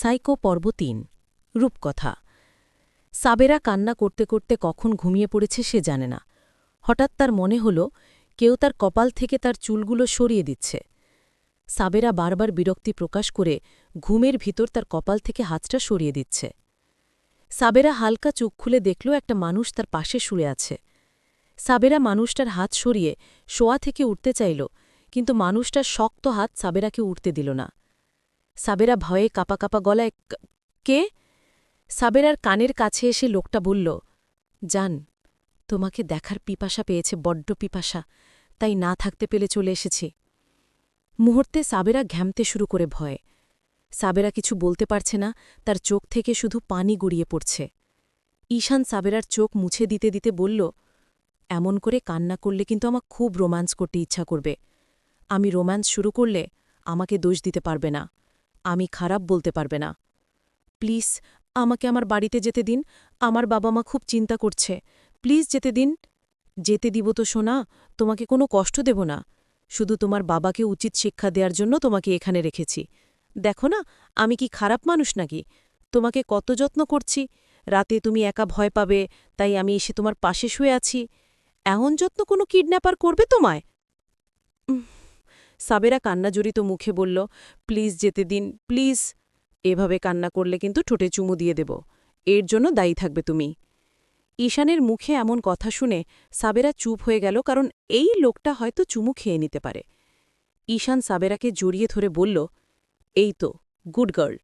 Psycho পর্ব তিন, রূপকথা। সাবেরা কান্না করতে করতে কখন ঘুমিয়ে পড়েছে সে জানে না। হঠাৎ তার মনে হল, কেউ তার কপাল থেকে তার চুলগুলো সরিয়ে দিচ্ছে। সাবেরা বারবার বিরক্তি প্রকাশ করে ঘুমের ভিতর তার কপাল থেকে হাতটা সরিয়ে দিচ্ছে। সাবেরা হালকা চোখ খুলে দেখল একটা মানুষ তার পাশে শুয়ে আছে। সাবেরা মানুষটার হাত সরিয়ে শোয়া থেকে উঠতে চাইল, কিন্তু মানুষটার শক্ত হাত সাবেরাকে উঠতে দিল না। সাবেরা ভয়ে কাপা কাপা গলায়, কে সাবেরার কানের কাছে এসে লোকটা বলল যান তোমাকে দেখার পিপাসা পেয়েছে, বড্ড পিপাসা। তাই না থাকতে পেলে চলে এসেছি। মুহূর্তে সাবেরা ঘ্যামতে শুরু করে ভয়ে। সাবেরা কিছু বলতে পারছে না, তার চোখ থেকে শুধু পানি গড়িয়ে পড়ছে। ঈশান সাবেরার চোখ মুছে দিতে দিতে বলল, এমন করে কান্না করলে কিন্তু আমার খুব রোম্যান্স করতে ইচ্ছা করবে। আমি রোম্যান্স শুরু করলে আমাকে দোষ দিতে পারবে না। আমি খারাপ বলতে পারবে না। প্লিজ, আমাকে আমার বাড়িতে যেতে দিন। আমার বাবা মা খুব চিন্তা করছে। প্লিজ যেতে দিন। যেতে দিব তো শোনা তোমাকে কোনো কষ্ট দেব না। শুধু তোমার বাবাকে উচিত শিক্ষা দেওয়ার জন্য তোমাকে এখানে রেখেছি। দেখো না, আমি কি খারাপ মানুষ নাকি? তোমাকে কত যত্ন করছি। রাতে তুমি একা ভয় পাবে, তাই আমি এসে তোমার পাশে শুয়ে আছি। এমন যত্ন কোনো কিডন্যাপার করবে তোমায়? সাবেরা কান্নাজড়িত মুখে বলল, প্লিজ যেতে দিন, প্লিজ। এভাবে কান্না করলে কিন্তু ঠোঁটে চুমু দিয়ে দেব। এর জন্য দায়ী থাকবে তুমি। ঈশানের মুখে এমন কথা শুনে সাবেরা চুপ হয়ে গেল, কারণ এই লোকটা হয়তো চুমু খেয়ে নিতে পারে। ঈশান সাবেরাকে জড়িয়ে ধরে বলল, এই তো, গুড গার্ল।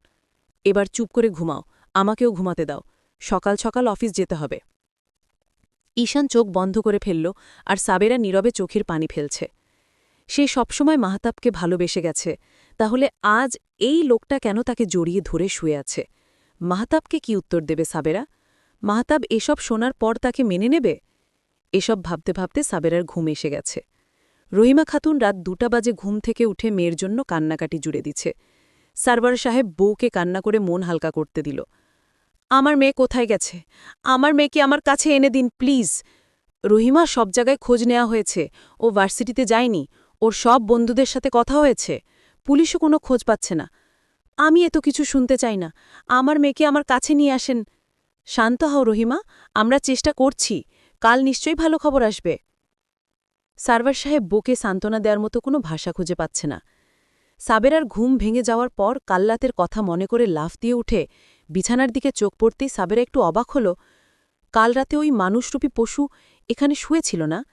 এবার চুপ করে ঘুমাও, আমাকেও ঘুমাতে দাও। সকাল সকাল অফিস যেতে হবে। ঈশান চোখ বন্ধ করে ফেলল আর সাবেরা নীরবে চোখের পানি ফেলছে। সে সবসময় মাহতাবকে ভালোবেসে গেছে। তাহলে আজ এই লোকটা কেন তাকে জড়িয়ে ধরে শুয়ে আছে? মাহতাবকে কি উত্তর দেবে সাবেরা? মাহতাব এসব শোনার পর তাকে মেনে নেবে? এসব ভাবতে ভাবতে সাবেরার ঘুম এসে গেছে। রহিমা খাতুন রাত দুটা বাজে ঘুম থেকে উঠে মেয়ের জন্য কান্নাকাটি জুড়ে দিচ্ছে। সারবার সাহেব বউকে কান্না করে মন হালকা করতে দিল। আমার মেয়ে কোথায় গেছে? আমার মেয়েকে আমার কাছে এনে দিন, প্লিজ। রহিমা সব জায়গায় খোঁজ নেওয়া হয়েছে। ও ভার্সিটিতে যায়নি। ওর সব বন্ধুদের সাথে কথা হয়েছে। পুলিশও কোনো খোঁজ পাচ্ছে না। আমি এত কিছু শুনতে চাই না। আমার মেয়েকে আমার কাছে নিয়ে আসেন। শান্ত হও রহিমা, আমরা চেষ্টা করছি। কাল নিশ্চয়ই ভালো খবর আসবে। সার্ভার সাহেব বুকে সান্ত্বনা দেওয়ার মতো কোনো ভাষা খুঁজে পাচ্ছে না। সাবেরার ঘুম ভেঙে যাওয়ার পর কাল্লাতের কথা মনে করে লাফ দিয়ে উঠে বিছানার দিকে চোখ পড়তেই সাবেরা একটু অবাক হল। কাল রাতে ওই মানুষরূপী পশু এখানে শুয়েছিল না?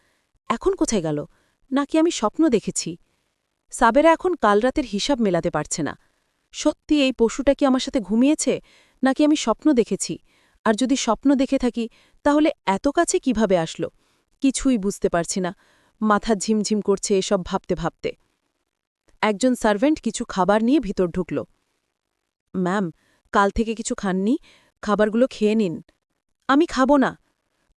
এখন কোথায় গেল? নাকি আমি স্বপ্ন দেখেছি। সাবেরা এখন কাল রাতের হিসাব মেলাতে পারছে না। সত্যি এই পশুটা কি আমার সাথে ঘুমিয়েছে? নাকি আমি স্বপ্ন দেখেছি? আর যদি স্বপ্ন দেখে থাকি, তাহলে এত কাছে কীভাবে আসলো? কিছুই বুঝতে পারছি না। মাথা ঝিমঝিম করছে এসব ভাবতে ভাবতে। একজন সার্ভেন্ট কিছু খাবার নিয়ে ভিতর ঢুকল। ম্যাম, কাল থেকে কিছু খাননি। খাবারগুলো খেয়ে নিন। আমি খাব না।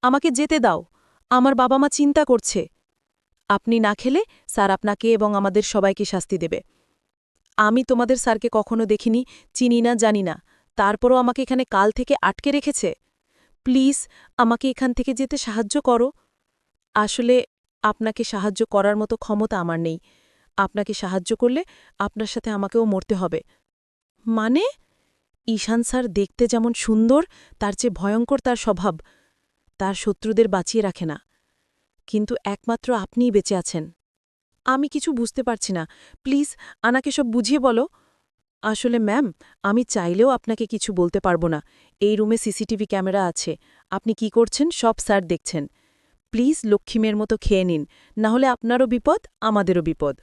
আমাকে যেতে দাও। আমার বাবা মা চিন্তা করছে। আপনি না খেলে স্যার আপনাকে এবং আমাদের সবাইকে শাস্তি দেবে। আমি তোমাদের স্যারকে কখনো দেখিনি, চিনি না, জানি না। তারপরও আমাকে এখানে কাল থেকে আটকে রেখেছে। প্লিজ, আমাকে এখান থেকে যেতে সাহায্য করো। আসলে আপনাকে সাহায্য করার মতো ক্ষমতা আমার নেই। আপনাকে সাহায্য করলে আপনার সাথে আমাকেও মরতে হবে। মানে? ঈশান স্যার দেখতে যেমন সুন্দর, তার চেয়ে ভয়ঙ্কর তার স্বভাব। তার শত্রুদের বাঁচিয়ে রাখে না। কিন্তু একমাত্র আপনিই বেঁচে আছেন। আমি কিছু বুঝতে পারছি না। প্লিজ, আনাকে সব বুঝিয়ে বলো। আসলে ম্যাম, আমি চাইলেও আপনাকে কিছু বলতে পারব না। এই রুমে সিসিটিভি ক্যামেরা আছে। আপনি কি করছেন সব স্যার দেখছেন। প্লিজ লক্ষ্মীমের মতো খেয়ে নিন। না হলে আপনারও বিপদ, আমাদেরও বিপদ।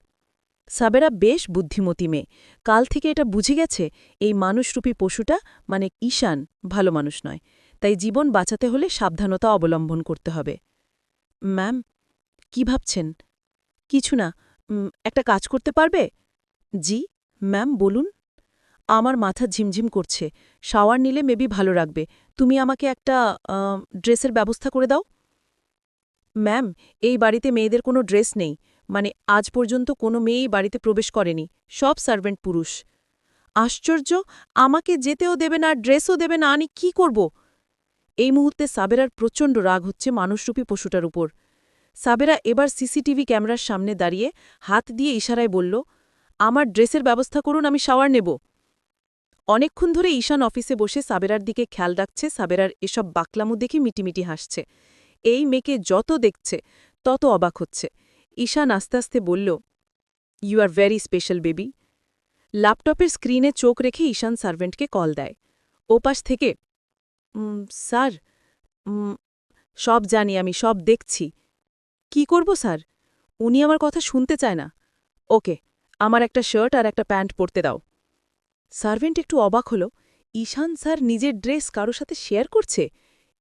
সাবেরা বেশ বুদ্ধিমতী মেয়ে। কাল থেকে এটা বুঝে গেছে, এই মানুষরূপী পশুটা মানে ঈশান, ভালো মানুষ নয়। তাই জীবন বাঁচাতে হলে সাবধানতা অবলম্বন করতে হবে। ম্যাম, কি ভাবছেন? কিছু না একটা কাজ করতে পারবে? জি, ম্যাম, বলুন। আমার মাথা ঝিমঝিম করছে। শাওয়ার নিলে মেবি ভালো রাখবে। তুমি আমাকে একটা ড্রেসের ব্যবস্থা করে দাও। ম্যাম, এই বাড়িতে মেয়েদের কোনো ড্রেস নেই। মানে আজ পর্যন্ত কোনো মেয়েই বাড়িতে প্রবেশ করেনি। সব সার্ভেন্ট পুরুষ। আশ্চর্য, আমাকে যেতেও দেবে না, ড্রেসও দেবে না, আমি কি করব? এই মুহূর্তে সাবেরার প্রচণ্ড রাগ হচ্ছে মানুষরূপী পশুটার উপর। সাবেরা এবার সিসিটিভি ক্যামেরার সামনে দাঁড়িয়ে হাত দিয়ে ইশারায় বলল আমার ড্রেসের ব্যবস্থা করুন আমি শাওয়ার নেব। অনেকক্ষণ ধরে ঈশান অফিসে বসে সাবেরার দিকে খেয়াল রাখছে সাবেরার এসব বাকলামো দেখে মিটিমিটি হাসছে। এই মেয়েকে যত দেখছে তত অবাক হচ্ছে। ঈশান আস্তে আস্তে বলল you are very special baby ল্যাপটপের স্ক্রিনে চোখ রেখে ঈশান সার্ভেন্টকে কল দেয়। ওপাশ থেকে "উম, স্যার সব জানি আমি, সব দেখছি। কি করব, স্যার? উনি আমার কথা শুনতে চায় না। ওকে, আমার একটা শার্ট আর একটা প্যান্ট পরতে দাও। সার্ভেন্ট একটু অবাক হল। ঈশান স্যার নিজের ড্রেস কারও সাথে শেয়ার করছে?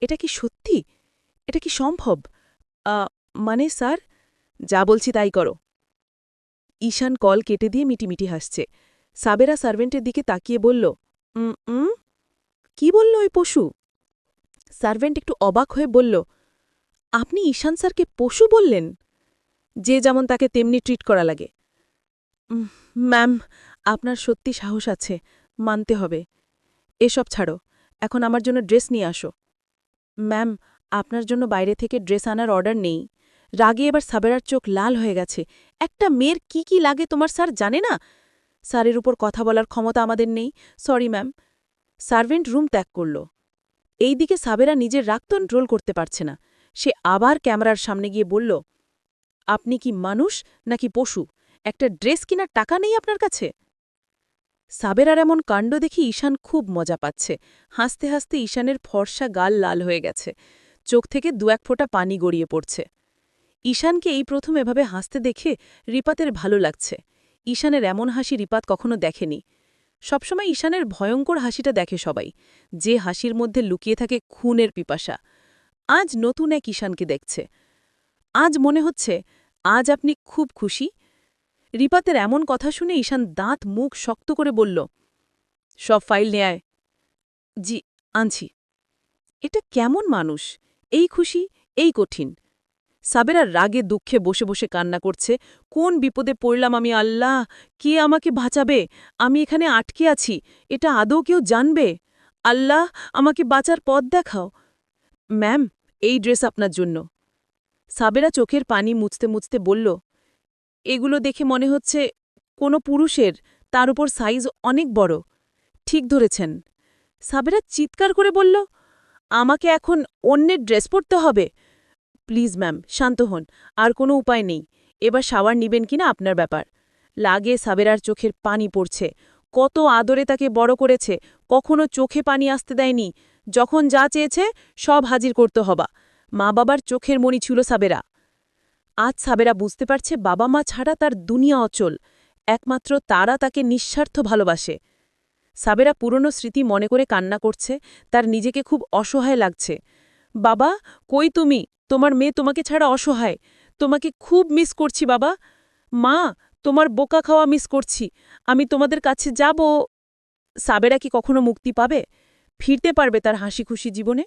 এটা কি সত্যি? এটা কি সম্ভব? মানে স্যার, যা বলছি তাই করো। ঈশান কল কেটে দিয়ে মিটিমিটি হাসছে। সাবেরা সার্ভেন্টের দিকে তাকিয়ে বলল উম? কি বলল ওই পশু? সার্ভেন্ট একটু অবাক হয়ে বলল, আপনি ঈশান স্যারকে পশু বললেন? যে যেমন তাকে তেমনি ট্রিট করা লাগে। ম্যাম, আপনার সত্যি সাহস আছে, মানতে হবে। এসব ছাড়ো, এখন আমার জন্য ড্রেস নিয়ে আসো। ম্যাম, আপনার জন্য বাইরে থেকে ড্রেস আনার অর্ডার নেই। রাগে এবার সাবেরার চোখ লাল হয়ে গেছে। একটা মেয়ের কি কি লাগে তোমার স্যার জানে না? স্যারের উপর কথা বলার ক্ষমতা আমাদের নেই। Sorry, ma'am. সার্ভেন্ট রুম ত্যাগ করল। এইদিকে সাবেরা নিজের রাগ কন্ট্রোল করতে পারছে না। সে আবার ক্যামেরার সামনে গিয়ে বলল, আপনি কি মানুষ নাকি পশু? একটা ড্রেস কিনার টাকা নেই আপনার কাছে? সাবেরার এমন কাণ্ড দেখে ঈশান খুব মজা পাচ্ছে। হাসতে হাসতে ঈশানের ফর্সা গাল লাল হয়ে গেছে। চোখ থেকে দু এক ফোঁটা পানি গড়িয়ে পড়ছে। ঈশানকে এই প্রথম এভাবে হাসতে দেখে রিপাতের ভালো লাগছে। ঈশানের এমন হাসি রিপাত কখনো দেখেনি। সবসময় ঈশানের ভয়ঙ্কর হাসিটা দেখে সবাই। যে হাসির মধ্যে লুকিয়ে থাকে খুনের পিপাসা। আজ নতুন এক ঈশানকে দেখছে। আজ মনে হচ্ছে, আজ আপনি খুব খুশি। রিপাতের এমন কথা শুনে ঈশান দাঁত মুখ শক্ত করে বলল, সব ফাইল নেয় জি, আনছি। এটা কেমন মানুষ? এই খুশি, এই কঠিন। সাবেরা রাগে দুঃখে বসে বসে কান্না করছে, কোন বিপদে পড়লাম আমি, আল্লাহ? কে আমাকে বাঁচাবে? আমি এখানে আটকে আছি, এটা আদৌ কেউ জানবে? আল্লাহ, আমাকে বাঁচার পথ দেখাও। ম্যাম, এই ড্রেস আপনার জন্য। সাবেরা চোখের পানি মুছতে মুছতে বলল, এগুলো দেখে মনে হচ্ছে কোনো পুরুষের, তার উপর সাইজ অনেক বড়। ঠিক ধরেছেন। সাবেরা চিৎকার করে বলল, আমাকে এখন অন্যের ড্রেস পরতে হবে। প্লিজ ম্যাম, শান্ত হন, আর কোনো উপায় নেই। এবার শাওয়ার নিবেন কিনা আপনার ব্যাপার। লাগে সাবেরার চোখের পানি পড়ছে। কত আদরে তাকে বড় করেছে। কখনো চোখে পানি আসতে দেয়নি। যখন যা চেয়েছে, সব হাজির করতে হবা। মা বাবার চোখের মণি ছিল সাবেরা। আজ সাবেরা বুঝতে পারছে বাবা মা ছাড়া তার দুনিয়া অচল। একমাত্র তারা তাকে নিঃস্বার্থ ভালোবাসে। সাবেরা পুরনো স্মৃতি মনে করে কান্না করছে। তার নিজেকে খুব অসহায় লাগছে। বাবা, কই তুমি? তোমার মেয়ে তোমাকে ছাড়া অসহায়। তোমাকে খুব মিস করছি, বাবা। মা, তোমার বোকা খাওয়া মিস করছি। আমি তোমাদের কাছে যাব। সাবেরা কি কখনো মুক্তি পাবে? ফিরতে পারবে তার হাসি খুশি জীবনে?